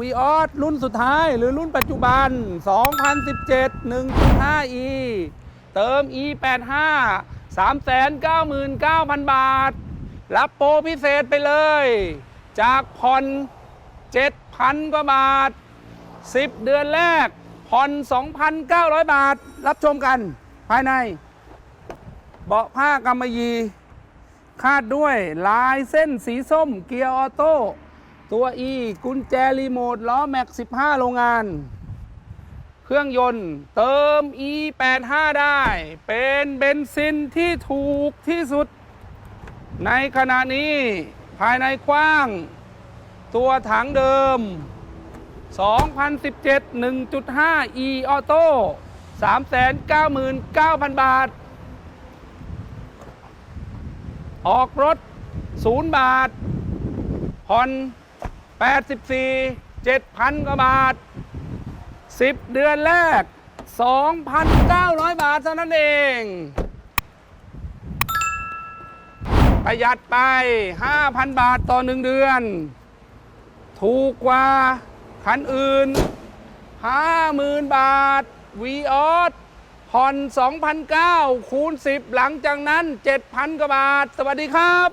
วีออสรุ่นสุดท้ายหรือรุ่นปัจจุบัน 2017 1.5e เติม e 85 399,000 บาท รับโปรพิเศษไปเลย จากผ่อน 7,000 กว่าบาท 10 เดือนแรกผ่อน 2,900 บาท รับชมกัน ภายใน เบาะผ้ากำมะหยี่คาดด้วยลายเส้นสีส้มเกียร์ออโต้ ตัว E กุญแจรีโมทล้อแม็ก 15 โรงงาน เครื่องยนต์เติม E 85 ได้ เป็นเบนซินที่ถูกที่สุด ในขณะนี้ภายในกว้าง ตัวถังเดิม 2017 1.5 e ออโต้399,000 บาท ออกรถ 0 บาทผ่อน 84 7,000 กว่าบาท 10 เดือนแรก 2,900 บาทเท่านั้นเอง ประหยัดไป 5,000 บาทต่อ 1 เดือน ถูกกว่าคันอื่น 50,000 บาทวีออสผ่อน2,009คูณ 10 หลังจากนั้น 7,000 กว่าบาท สวัสดีครับ